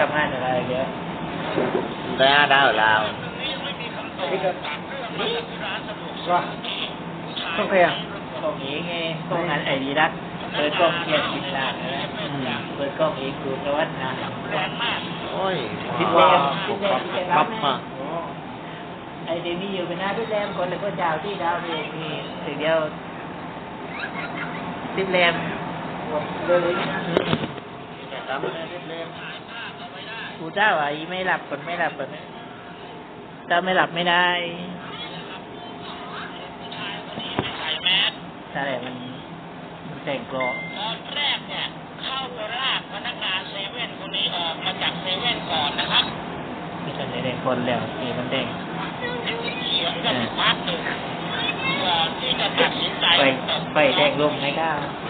ทำงานอะไรเยอะได้ห้าดาวลาวนี่ก็นี่ว่าต้องเพียงกล้องเองไงกล้องงานไอดีรักเปิดกล้องเทียนกินลานนะเปิดกล้องเองดูนวัฒนาโอ้ยพิว้าเศษวพิเศษพิเศษปั๊บมาไอเดนี่อยู่เป็นหน้าพิแรมคนเลยก็เจ้าที่ดาวเองมีสิ่งเดียวพิแรมเลย กูเจ้าอะอีไม่หลับคนไม่หลับคนเจ้าไม่หลับไม่ได้ใช่มันมันแต่งกรอตอนแรกเนี่ย เข้าไปลากพนักงานเซเว่นคนนี้ออกมาจากเซเว่นก่อนนะครับที่ฉันได้คนแล้วสีมันแดงเขียนกันพักหนึ่งก่อนที่จะตัดสินใจไฟไฟแดงลมไหมก้าเ